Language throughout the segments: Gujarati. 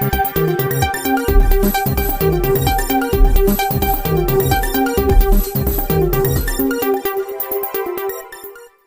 Thank you.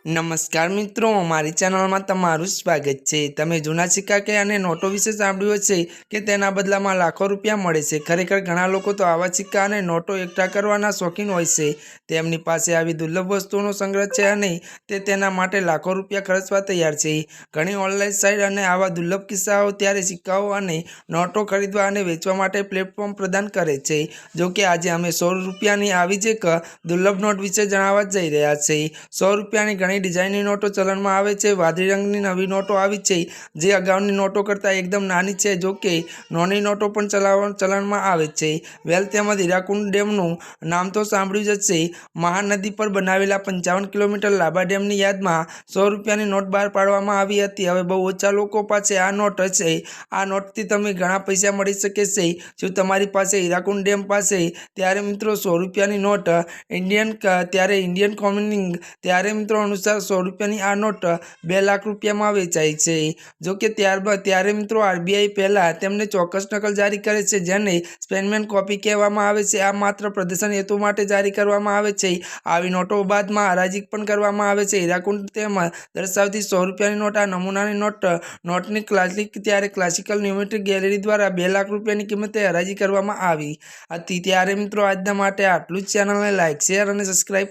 નમસ્કાર મિત્રો, મારી ચેનલમાં તમારું સ્વાગત છે. તમે જૂના સિક્કા કે અને નોટો વિશે સાંભળ્યું છે કે તેના બદલામાં લાખો રૂપિયા મળે છે. ખરેખર ઘણા લોકો તો આવા સિક્કા અને નોટો એકઠા કરવાના શોખીન હોય છે. તેમની પાસે આવી દુર્લભ વસ્તુઓનો સંગ્રહ છે અને તે તેના માટે લાખો રૂપિયા ખર્ચવા તૈયાર છે. ઘણી ઓનલાઈન સાઇટ અને આવા દુર્લભ કિસ્સાઓ ત્યારે સિક્કાઓ અને નોટો ખરીદવા અને વેચવા માટે પ્લેટફોર્મ પ્રદાન કરે છે. જો કે આજે અમે સો રૂપિયાની આવી જ એક દુર્લભ નોટ વિશે જણાવવા જઈ રહ્યા છીએ સો રૂપિયાની ઘણી ડિઝાઇનની નોટો ચલણમાં આવે છે. વાદળી રંગની નવી નોટો આવી છે. જે અગાઉની નોટો કરતાં એકદમ નાની છે, જો કે નાની નોટો પણ ચલાવવા ચલણમાં આવે છે. વેલ તેમજ હીરાકુંડ ડેમનું નામ તો સાંભળ્યું જ હશે. મહાનદી પર બનાવેલા પંચાવન કિલોમીટર લાંબા ડેમની યાદમાં સો રૂપિયાની નોટ બહાર પાડવામાં આવી હતી. હવે બહુ ઓછા લોકો પાસે આ નોટ હશે. આ નોટથી તમે ઘણા પૈસા મળી શકે છે. જો તમારી પાસે હીરાકુંડ ડેમ પાસે ત્યારે મિત્રો સો રૂપિયાની નોટ, ઇન્ડિયન ત્યારે ઇન્ડિયન કોમ્યુનિંગ ત્યારે મિત્રો અનુસાર સો રૂપિયાની આ નોટ બે લાખ રૂપિયામાં વેચાય છે. જો કે ત્યારબાદ ત્યારે મિત્રો આરબીઆઈ પહેલાં તેમને ચોક્કસ નકલ જારી કરે છે, જેને સ્પેનમેન કોપી કહેવામાં આવે છે. આ માત્ર પ્રદર્શન હેતુ માટે જારી કરવામાં આવે છે. આવી નોટો બાદમાં હરાજી પણ કરવામાં આવે છે. હીરાકુંડ તેમાં દર્શાવતી સો રૂપિયાની નોટ, આ નમૂનાની નોટ, નોટની ક્લાસિક ત્યારે ક્લાસિકલ ન્યુમેટ્રિક ગેલેરી દ્વારા બે લાખ રૂપિયાની કિંમતે હરાજી કરવામાં આવી હતી. ત્યારે મિત્રો આજના માટે આટલું જ. ચેનલને લાઇક શેર અને સબસ્ક્રાઈબ